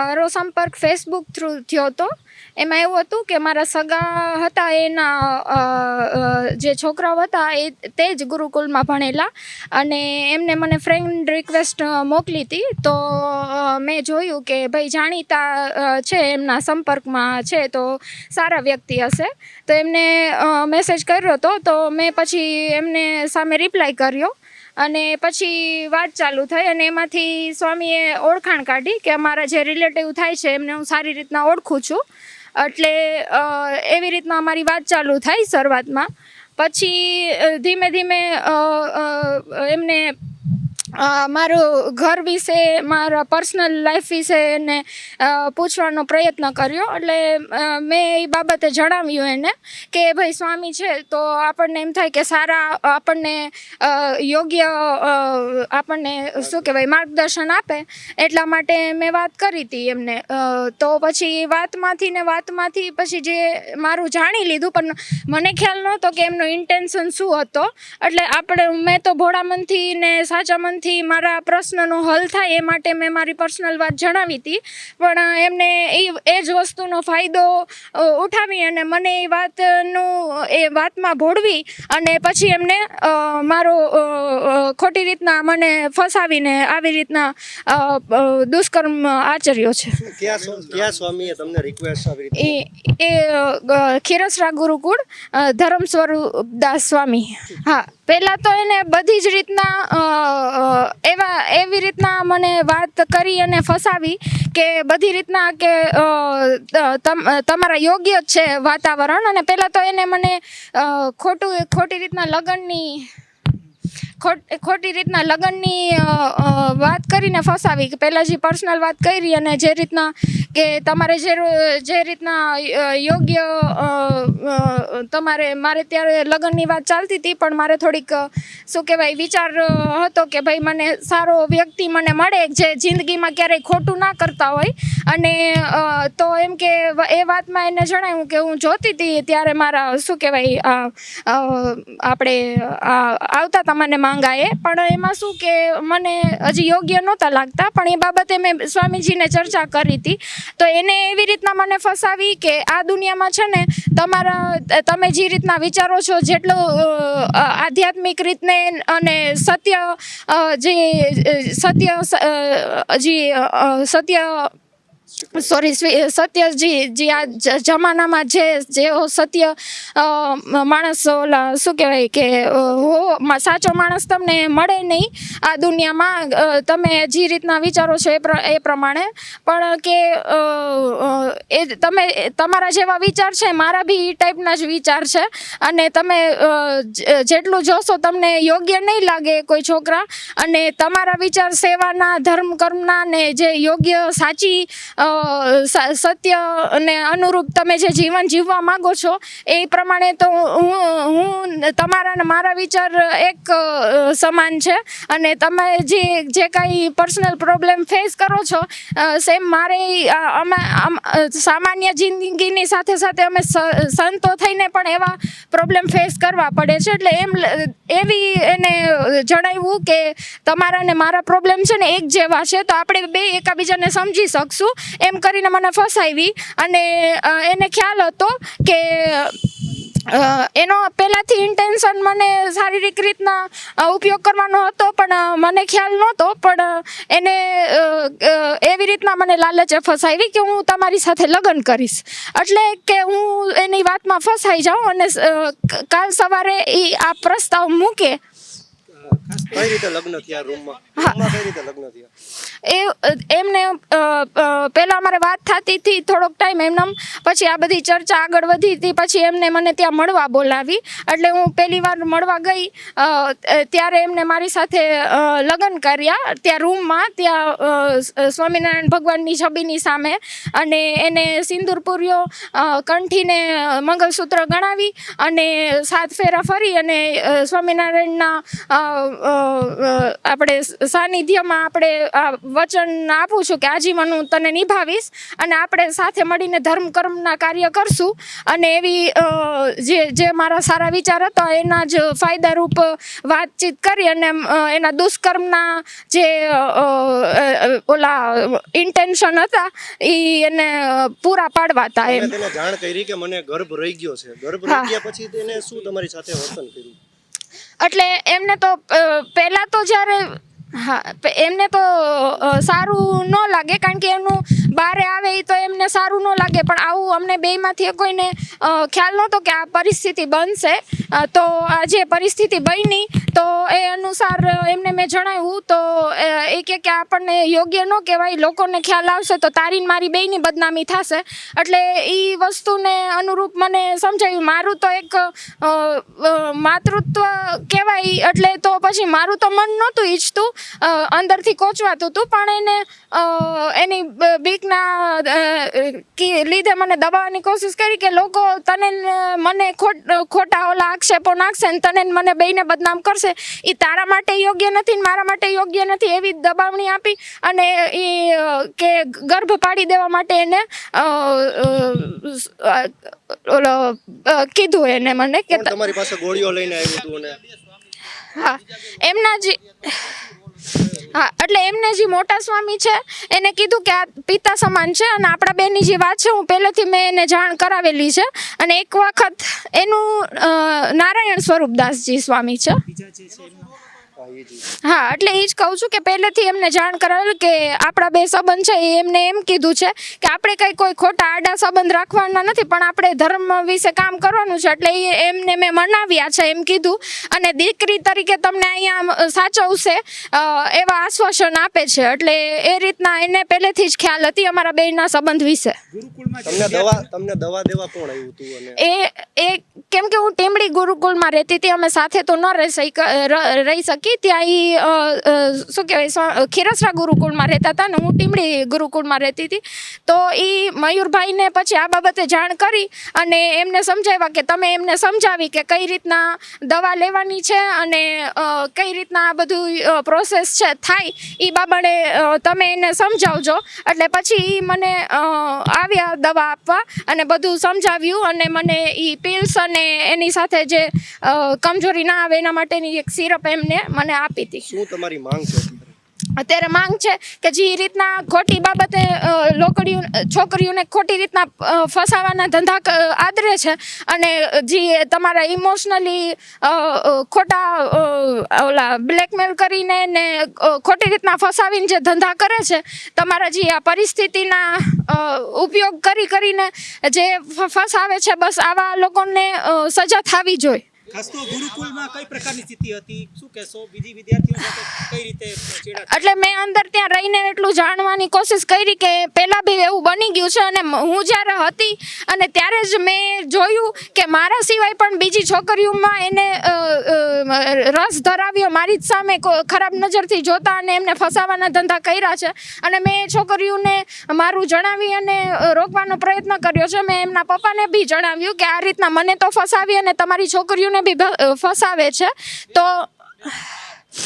મારો સંપર્ક Facebook through થયો હતો એમાં એવું હતું કે મારા સગા હતા, એના જે છોકરાઓ હતા, એ તે જ ગુરુકુલમાં ભણેલા અને એમને મને ફ્રેન્ડ રિક્વેસ્ટ મોકલી હતી. તો મેં જોયું કે ભાઈ જાણીતા છે, એમના સંપર્કમાં છે, તો સારા વ્યક્તિ હશે. તો એમને મેસેજ કર્યો હતો તો મેં પછી એમને સામે રિપ્લાય કર્યો. અને પછી વાત ચાલુ થઈ અને એમાંથી સ્વામીએ ઓળખાણ કાઢી કે અમારા જે રિલેટિવ થાય છે, એમને હું સારી રીતના ઓળખું છું. એટલે એવી રીતના અમારી વાત ચાલુ થઈ શરૂઆતમાં. પછી ધીમે ધીમે એમને મારું ઘર વિશે, મારા પર્સનલ લાઈફ વિશે એને પૂછવાનો પ્રયત્ન કર્યો. એટલે મેં એ બાબતે જણાવ્યું એને કે, ભાઈ, સ્વામી છે, તો આપણને એમ થાય કે સારા, આપણને યોગ્ય આપણને, શું કહેવાય, માર્ગદર્શન આપે. એટલા માટે મેં વાત કરી હતી એમને. તો પછી વાતમાંથી ને વાતમાંથી પછી જે મારું જાણી લીધું, પણ મને ખ્યાલ નહોતો કે એમનો ઇન્ટેન્શન શું હતો. એટલે આપણે, મેં તો ભોળા મનથી ને સાચા મનથી મારા પ્રશ્નનો હલ થાય એ માટે મેં મારી પર્સનલ વાત જણાવી હતી. પણ એમને એ એ જ વસ્તુનો ફાયદો ઉઠાવી અને મને એ વાતનું એ વાતમાં ભોળવી અને પછી એમને મારો ખોટી રીતના મને ફસાવીને આવી રીતના દુષ્કર્મ આચર્યો છે. ક્યાં સ્વામીએ તમને રિક્વેસ્ટ આવી એ ખીરસરા ગુરુકુળ ધરમ સ્વરૂપ દાસ સ્વામી. હા. પહેલાં તો એને બધી જ રીતના એવા, એવી રીતના મને વાત કરી અને ફસાવી કે બધી રીતના કે તમારા યોગ્ય જ છે વાતાવરણ. અને પહેલાં તો એને મને ખોટું, ખોટી રીતના લગ્નની ખોટ ખોટી રીતના લગ્નની વાત કરીને ફસાવી કે પહેલાં જે પર્સનલ વાત કરી અને જે રીતના કે તમારે જે જે રીતના યોગ્ય તમારે, મારે ત્યારે લગ્નની વાત ચાલતી હતી, પણ મારે થોડીક શું કહેવાય, વિચાર હતો કે ભાઈ મને સારો વ્યક્તિ મને મળે, જે જિંદગીમાં ક્યારેય ખોટું ના કરતા હોય. અને તો એમ કે એ વાતમાં એને જણાવ્યું કે હું જોતી હતી, ત્યારે મારા, શું કહેવાય આપણે આવતા હતા મને માંગાએ પણ એમાં શું કે મને હજી યોગ્ય નહોતા લાગતા, પણ એ બાબતે મેં સ્વામીજીને ચર્ચા કરી હતી. તો એને એવી રીતના મને ફસાવી કે આ દુનિયામાં છે ને તમારા, તમે જે રીતના વિચારો છો, જેટલો આધ્યાત્મિક રીતને અને સત્ય જે સત્ય જે સત્ય સોરી સત્ય જે, આ જમાનામાં જે, જેઓ સત્ય માણસ શું કહેવાય કે હો સાચો માણસ તમને મળે નહીં આ દુનિયામાં તમે જે રીતના વિચારો છો એ પ્ર, એ પ્રમાણે. પણ કે એ તમે, તમારા જેવા વિચાર છે, મારા બી એ ટાઈપના જ વિચાર છે. અને તમે જેટલું જોશો તમને યોગ્ય નહીં લાગે કોઈ છોકરા. અને તમારા વિચાર સેવાના, ધર્મ કર્મના ને જે યોગ્ય સાચી સત્ય અને અનુરૂપ તમે જે જીવન જીવવા માંગો છો, એ પ્રમાણે તો હું હું તમારા મારા વિચાર એક સમાન છે. અને તમે જે જે કાંઈ પર્સનલ પ્રોબ્લેમ ફેસ કરો છો સેમ મારે અમે સામાન્ય જિંદગીની સાથે સાથે અમે સંતો થઈને પણ એવા પ્રોબ્લેમ ફેસ કરવા પડે છે. એટલે એમ એવી એને જણાવ્યું કે, તમારા ને મારા પ્રોબ્લેમ છે ને એક જેવા છે, તો આપણે બે એકાબીજાને સમજી શકશું. એમ કરીને મને ફસાવી અને એને ખ્યાલ હતો કે એનો પહેલાંથી ઇન્ટેન્શન મને શારીરિક રીતના ઉપયોગ કરવાનો હતો પણ મને ખ્યાલ નહોતો પણ એને એવી રીતના મને લાલચે ફસાવી કે હું તમારી સાથે લગ્ન કરીશ. એટલે કે હું એની વાતમાં ફસાઈ જાઉં અને કાલ સવારે એ આ પ્રસ્તાવ મૂકે. કઈ રીતે લગ્ન થયા? રૂમમાં કઈ રીતે લગ્ન થયા? એ એમને અ, અમારે વાત થતી હતી થોડોક ટાઈમ એમનેમ પછી આ બધી ચર્ચા આગળ વધી હતી પછી એમને મને ત્યાં મળવા બોલાવી. એટલે હું પહેલી વાર મળવા ગઈ ત્યારે એમને મારી સાથે લગ્ન કર્યા ત્યાં રૂમમાં ત્યાં સ્વામિનારાયણ ભગવાનની છબીની સામે. અને એને સિંદૂર પૂર્યો કંઠીને મંગલસૂત્ર ગણાવી અને સાત ફેરા ફરી અને સ્વામિનારાયણના આપણે સાનિધ્યમાં આપણે વચન આપું છું કે આજીવન હું તને નિભાવીશ અને આપણે સાથે મળીને ધર્મ કર્મના કાર્ય કરશું. અને એવી જે જે મારા સારા વિચાર હતા એના જ ફાયદારૂપ વાતચીત કરી અને એના દુષ્કર્મના જે ઓલા ઇન્ટેન્શન હતા એ એને પૂરા પાડવા હતા એમ જાણ કરી કે મને ગર્ભ રહી ગયો છે. ગર્ભ રહી ગયા પછી તેને શું તમારી સાથે વર્તન કર્યું? એટલે એમને તો પહેલા તો જ્યારે હા એમને તો સારું ન લાગે કારણ કે એનું બારે આવે એ તો એમને સારું ન લાગે. પણ આવું અમને બેયમાંથી કોઈને ખ્યાલ નહોતો કે આ પરિસ્થિતિ બનશે. તો આ જે પરિસ્થિતિ બની, તો એ અનુસાર એમને મેં જણાવ્યું, તો એ કે કે આપણને યોગ્ય ન કહેવાય, લોકોને ખ્યાલ આવશે તો તારી મારી બેયની બદનામી થશે. એટલે એ વસ્તુને અનુરૂપ મને સમજાયું. મારું તો એક માતૃત્વ કહેવાય, એટલે તો પછી મારું તો મન નહોતું ઈચ્છતું. અંદરથી કોચવાતું હતું પણ એને એની બીકના લીધે મને દબાવવાની કોશિશ કરી કે લોકો તને મને ખોટ ખોટા ઓલા આક્ષેપો નાખશે ને તને મને બેને બદનામ કરશે. એ તારા માટે યોગ્ય નથી ને મારા માટે યોગ્ય નથી એવી દબાવણી આપી અને એ કે ગર્ભ પાડી દેવા માટે એને ઓલો કીધું એને મને કે તમારી પાસે ગોળીઓ લઈને આવ્યું હતું હા એમના જે હા, એટલે એમને જે મોટા સ્વામી છે, એને કીધું કે આ પિતા સમાન છે અને આપણા બેની જે વાત છે, હું પહેલેથી મેં એને જાણ કરાવેલી છે. અને એક વખત એનું નારાયણ સ્વરૂપદાસજી સ્વામી છે. હા, એટલે એ જ કહું છું કે પહેલેથી એમને જાણ કરાવેલ કે આપણા બે સંબંધ છે એ એમને એમ કીધું છે કે આપણે કંઈ કોઈ ખોટા આડા સંબંધ રાખવાના નથી પણ આપણે ધર્મ વિશે કામ કરવાનું છે એટલે એ એમને મેં મનાવ્યા છે એમ કીધું. અને દીકરી તરીકે તમને અહીંયા સાચવશે એવા આશ્વાસન આપે છે એટલે એ રીતના એને પહેલેથી જ ખ્યાલ હતી અમારા બેના સંબંધ વિશે. તમને દવા તમને દવા દેવા કોણ આવ્યું હતું એ એ કેમ કે હું ટીમડી ગુરુકુળમાં રહેતી હતી અમે સાથે તો ન રહી રહી ર- શકી ત્યાં અ, શું કહેવાય ખીરસરા ગુરુકુળમાં રહેતા હતા ને હું ટીમડી ગુરુકુળમાં રહેતી હતી. તો એ મયુરભાઈને પછી આ બાબતે જાણ કરી અને એમને સમજાવ્યા કે તમે એમને સમજાવી કે કઈ રીતના દવા લેવાની છે અને કઈ રીતના આ બધું પ્રોસેસ છે થાય એ બાબતે તમે એને સમજાવજો. એટલે પછી એ મને આવ્યા દવા આપવા અને બધું સમજાવ્યું અને મને એ પિલ્સ અને એની સાથે જે કમજોરી ના આવે એના માટેની એક સિરપ એમને મને આપી હતી. શું તમારી માંગ છે અત્યારે? માંગ છે કે જે રીતના ખોટી બાબતે લોકડીઓ છોકરીઓને ખોટી રીતના ફસાવાના ધંધા આદરે છે અને જે તમારા ઇમોશનલી ખોટા ઓલા બ્લેકમેલ કરીને ને ખોટી રીતના ફસાવીને જે ધંધા કરે છે તમારા જે આ પરિસ્થિતિના ઉપયોગ કરી કરીને જે ફસાવે છે બસ આવા લોકોને સજા થવી જોઈએ. ખાસ તો ગુરુકુળમાં કઈ પ્રકારની સ્થિતિ હતી? શું કહેશો? બીજી વિદ્યાર્થીઓ સાથે કઈ રીતે એટલે મેં અંદર ત્યાં રહીને એટલું જાણવાની કોશિશ કરી કે પહેલાં બી એવું બની ગયું છે અને હું જ્યારે હતી અને ત્યારે જ મેં જોયું કે મારા સિવાય પણ બીજી છોકરીઓમાં એને રસ ધરાવ્યો, મારી જ સામે ખરાબ નજરથી જોતા અને એમને ફસાવાના ધંધા કર્યા છે. અને મેં એ છોકરીઓને મારું જણાવી અને રોકવાનો પ્રયત્ન કર્યો છે. મેં એમના પપ્પાને બી જણાવ્યું કે આ રીતના મને તો ફસાવી અને તમારી છોકરીઓને બી ફસાવે છે તો